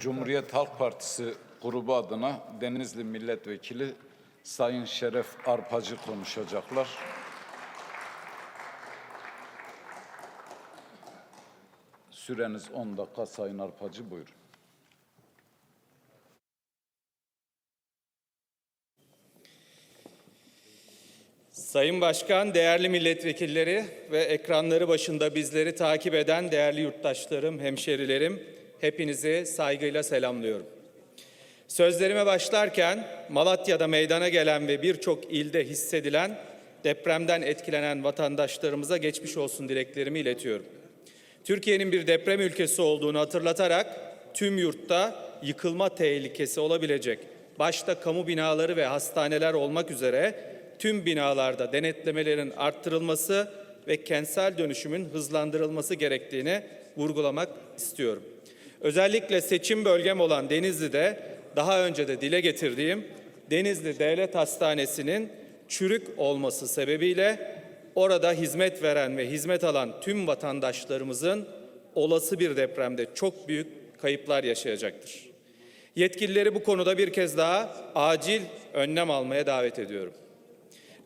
Cumhuriyet Halk Partisi grubu adına Denizli Milletvekili Sayın Şeref Arpacı konuşacaklar. Süreniz 10 dakika Sayın Arpacı buyurun. Sayın Başkan, değerli milletvekilleri ve ekranları başında bizleri takip eden değerli yurttaşlarım, hemşerilerim, hepinizi saygıyla selamlıyorum. Sözlerime başlarken Malatya'da meydana gelen ve birçok ilde hissedilen depremden etkilenen vatandaşlarımıza geçmiş olsun dileklerimi iletiyorum. Türkiye'nin bir deprem ülkesi olduğunu hatırlatarak tüm yurtta yıkılma tehlikesi olabilecek başta kamu binaları ve hastaneler olmak üzere tüm binalarda denetlemelerin arttırılması ve kentsel dönüşümün hızlandırılması gerektiğini vurgulamak istiyorum. Özellikle seçim bölgem olan Denizli'de daha önce de dile getirdiğim Denizli Devlet Hastanesi'nin çürük olması sebebiyle orada hizmet veren ve hizmet alan tüm vatandaşlarımızın olası bir depremde çok büyük kayıplar yaşayacaktır. Yetkilileri bu konuda bir kez daha acil önlem almaya davet ediyorum.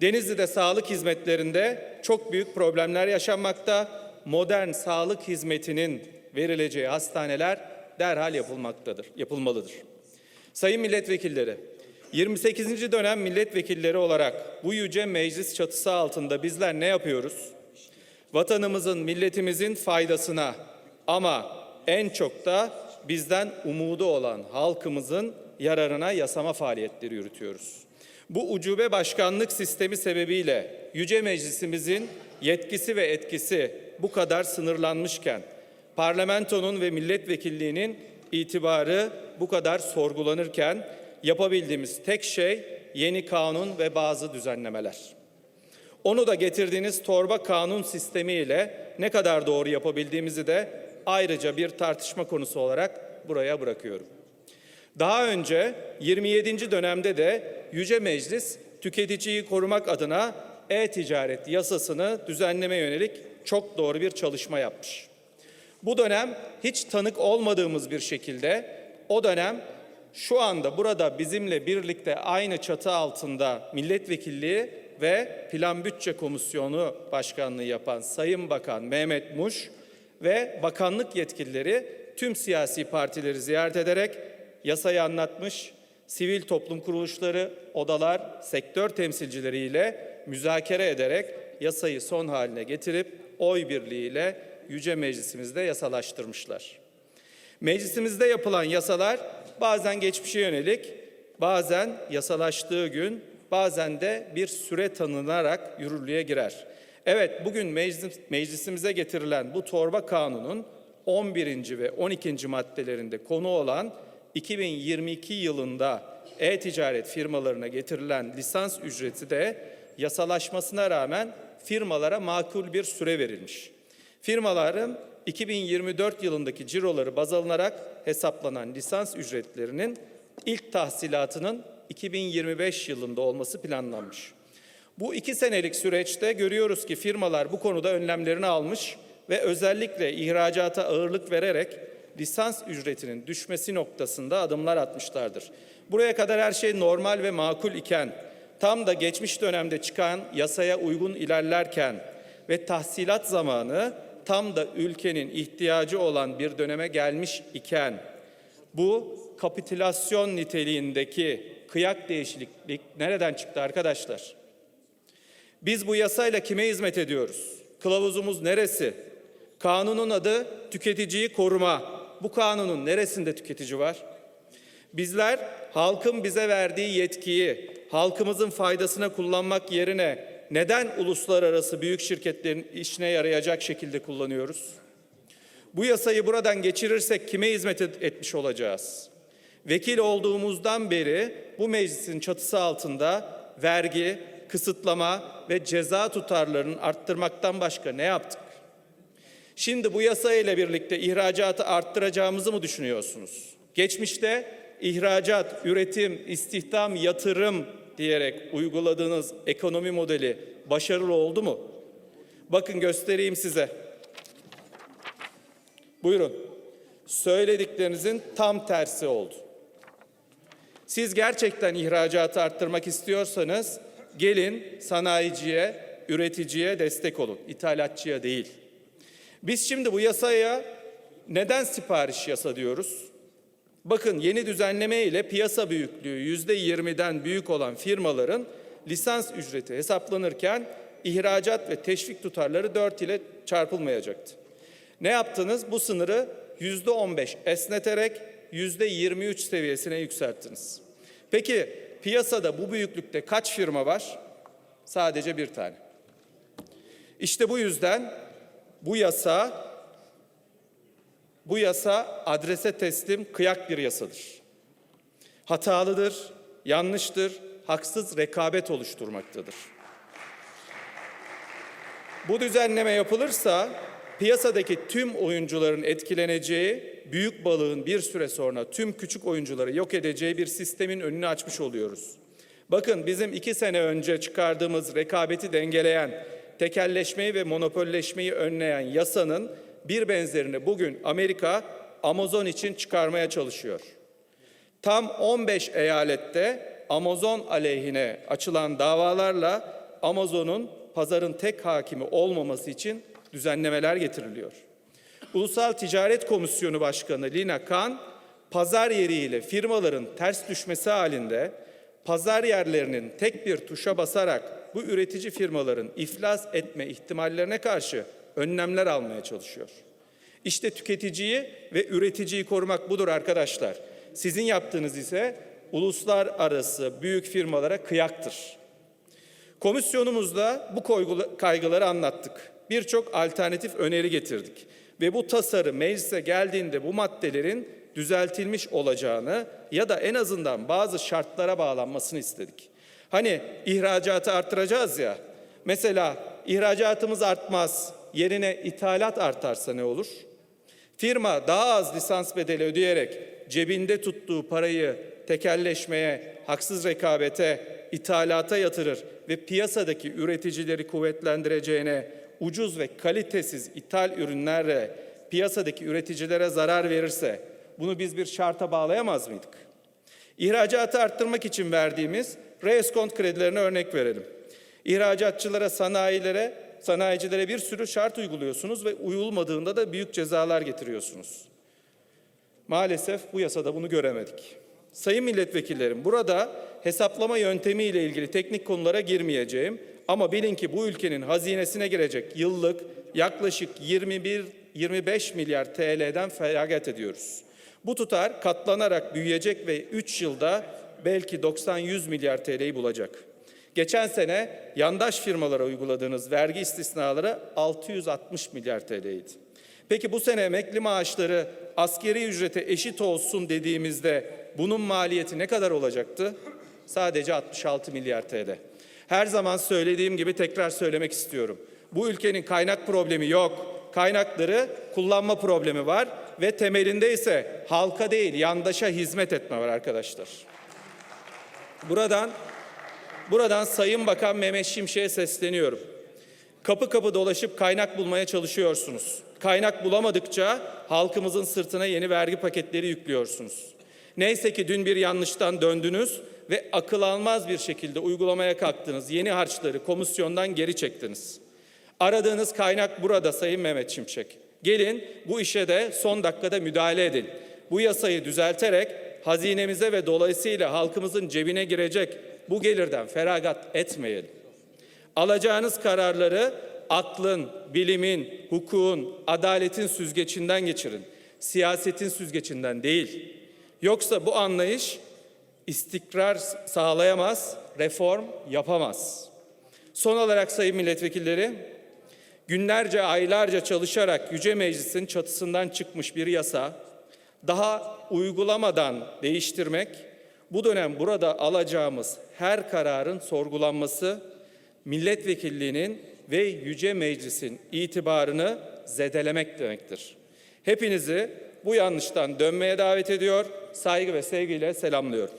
Denizli'de sağlık hizmetlerinde çok büyük problemler yaşanmakta. Modern sağlık hizmetinin verileceği hastaneler derhal yapılmaktadır, yapılmalıdır. Sayın milletvekilleri, 28. dönem milletvekilleri olarak bu yüce meclis çatısı altında bizler ne yapıyoruz? Vatanımızın, milletimizin faydasına ama en çok da bizden umudu olan halkımızın yararına yasama faaliyetleri yürütüyoruz. Bu ucube başkanlık sistemi sebebiyle Yüce Meclisimizin yetkisi ve etkisi bu kadar sınırlanmışken, parlamentonun ve milletvekilliğinin itibarı bu kadar sorgulanırken yapabildiğimiz tek şey yeni kanun ve bazı düzenlemeler. Onu da getirdiğiniz torba kanun sistemiyle ne kadar doğru yapabildiğimizi de ayrıca bir tartışma konusu olarak buraya bırakıyorum. Daha önce 27. dönemde de Yüce Meclis tüketiciyi korumak adına e-ticaret yasasını düzenleme yönelik çok doğru bir çalışma yapmış. Bu dönem hiç tanık olmadığımız bir şekilde o dönem şu anda burada bizimle birlikte aynı çatı altında milletvekilliği ve Plan Bütçe Komisyonu Başkanlığı yapan Sayın Bakan Mehmet Muş ve bakanlık yetkilileri tüm siyasi partileri ziyaret ederek yasayı anlatmış, sivil toplum kuruluşları, odalar, sektör temsilcileriyle müzakere ederek yasayı son haline getirip oy birliğiyle Yüce Meclisimizde yasalaştırmışlar. Meclisimizde yapılan yasalar bazen geçmişe yönelik, bazen yasalaştığı gün, bazen de bir süre tanınarak yürürlüğe girer. Evet, bugün meclis, meclisimize getirilen bu torba kanunun 11. ve 12. maddelerinde konu olan 2022 yılında e-ticaret firmalarına getirilen lisans ücreti de yasalaşmasına rağmen firmalara makul bir süre verilmiş. Firmaların 2024 yılındaki ciroları baz alınarak hesaplanan lisans ücretlerinin ilk tahsilatının 2025 yılında olması planlanmış. Bu iki senelik süreçte görüyoruz ki firmalar bu konuda önlemlerini almış ve özellikle ihracata ağırlık vererek lisans ücretinin düşmesi noktasında adımlar atmışlardır. Buraya kadar her şey normal ve makul iken, tam da geçmiş dönemde çıkan yasaya uygun ilerlerken ve tahsilat zamanı tam da ülkenin ihtiyacı olan bir döneme gelmiş iken, bu kapitülasyon niteliğindeki kıyak değişiklik nereden çıktı arkadaşlar? Biz bu yasayla kime hizmet ediyoruz? Kılavuzumuz neresi? Kanunun adı tüketiciyi koruma. Bu kanunun neresinde tüketici var? Bizler halkın bize verdiği yetkiyi halkımızın faydasına kullanmak yerine neden uluslararası büyük şirketlerin işine yarayacak şekilde kullanıyoruz? Bu yasayı buradan geçirirsek kime hizmet etmiş olacağız? Vekil olduğumuzdan beri bu meclisin çatısı altında vergi, kısıtlama ve ceza tutarlarının arttırmaktan başka ne yaptık? Şimdi bu yasa ile birlikte ihracatı arttıracağımızı mı düşünüyorsunuz? Geçmişte ihracat, üretim, istihdam, yatırım diyerek uyguladığınız ekonomi modeli başarılı oldu mu? Bakın göstereyim size. Buyurun. Söylediklerinizin tam tersi oldu. Siz gerçekten ihracatı arttırmak istiyorsanız gelin sanayiciye, üreticiye destek olun, ithalatçıya değil. Biz şimdi bu yasaya neden sipariş yasa diyoruz? Bakın yeni düzenleme ile piyasa büyüklüğü yüzde 20'den büyük olan firmaların lisans ücreti hesaplanırken ihracat ve teşvik tutarları 4 ile çarpılmayacaktı. Ne yaptınız? Bu sınırı yüzde 15 esneterek yüzde 23 seviyesine yükselttiniz. Peki piyasada bu büyüklükte kaç firma var? Sadece bir tane. İşte bu yüzden bu yasa bu yasa adrese teslim kıyak bir yasadır. Hatalıdır, yanlıştır, haksız rekabet oluşturmaktadır. Bu düzenleme yapılırsa piyasadaki tüm oyuncuların etkileneceği, büyük balığın bir süre sonra tüm küçük oyuncuları yok edeceği bir sistemin önünü açmış oluyoruz. Bakın bizim iki sene önce çıkardığımız rekabeti dengeleyen, tekelleşmeyi ve monopolleşmeyi önleyen yasanın bir benzerini bugün Amerika Amazon için çıkarmaya çalışıyor. Tam 15 eyalette Amazon aleyhine açılan davalarla Amazon'un pazarın tek hakimi olmaması için düzenlemeler getiriliyor. Ulusal Ticaret Komisyonu Başkanı Lina Khan, pazar yeriyle firmaların ters düşmesi halinde pazar yerlerinin tek bir tuşa basarak bu üretici firmaların iflas etme ihtimallerine karşı önlemler almaya çalışıyor. İşte tüketiciyi ve üreticiyi korumak budur arkadaşlar. Sizin yaptığınız ise uluslararası büyük firmalara kıyaktır. Komisyonumuzda bu kaygıları anlattık. Birçok alternatif öneri getirdik. Ve bu tasarı meclise geldiğinde bu maddelerin düzeltilmiş olacağını ya da en azından bazı şartlara bağlanmasını istedik. Hani ihracatı arttıracağız ya. Mesela ihracatımız artmaz, yerine ithalat artarsa ne olur? Firma daha az lisans bedeli ödeyerek cebinde tuttuğu parayı tekelleşmeye, haksız rekabete, ithalata yatırır ve piyasadaki üreticileri kuvvetlendireceğine ucuz ve kalitesiz ithal ürünlerle piyasadaki üreticilere zarar verirse bunu biz bir şarta bağlayamaz mıydık? İhracatı arttırmak için verdiğimiz reeskont kredilerine örnek verelim. İhracatçılara, sanayilere, sanayicilere bir sürü şart uyguluyorsunuz ve uyulmadığında da büyük cezalar getiriyorsunuz. Maalesef bu yasada bunu göremedik. Sayın milletvekillerim, burada hesaplama yöntemi ile ilgili teknik konulara girmeyeceğim ama bilin ki bu ülkenin hazinesine girecek yıllık yaklaşık 21-25 milyar TL'den feragat ediyoruz. Bu tutar katlanarak büyüyecek ve 3 yılda belki 90-100 milyar TL'yi bulacak. Geçen sene yandaş firmalara uyguladığınız vergi istisnaları 660 milyar TL'ydi. Peki bu sene emekli maaşları askeri ücrete eşit olsun dediğimizde bunun maliyeti ne kadar olacaktı? Sadece 66 milyar TL. Her zaman söylediğim gibi tekrar söylemek istiyorum. Bu ülkenin kaynak problemi yok. Kaynakları kullanma problemi var ve temelinde ise halka değil yandaşa hizmet etme var arkadaşlar. Buradan buradan Sayın Bakan Mehmet Şimşek'e sesleniyorum. Kapı kapı dolaşıp kaynak bulmaya çalışıyorsunuz. Kaynak bulamadıkça halkımızın sırtına yeni vergi paketleri yüklüyorsunuz. Neyse ki dün bir yanlıştan döndünüz ve akıl almaz bir şekilde uygulamaya kalktınız. Yeni harçları komisyondan geri çektiniz. Aradığınız kaynak burada Sayın Mehmet Şimşek. Gelin bu işe de son dakikada müdahale edin. Bu yasayı düzelterek hazinemize ve dolayısıyla halkımızın cebine girecek bu gelirden feragat etmeyelim. Alacağınız kararları aklın, bilimin, hukukun, adaletin süzgecinden geçirin. Siyasetin süzgecinden değil. Yoksa bu anlayış istikrar sağlayamaz, reform yapamaz. Son olarak sayın milletvekilleri, günlerce, aylarca çalışarak Yüce Meclis'in çatısından çıkmış bir yasa, daha uygulamadan değiştirmek, bu dönem burada alacağımız her kararın sorgulanması, milletvekilliğinin ve Yüce Meclis'in itibarını zedelemek demektir. Hepinizi bu yanlıştan dönmeye davet ediyor, saygı ve sevgiyle selamlıyorum.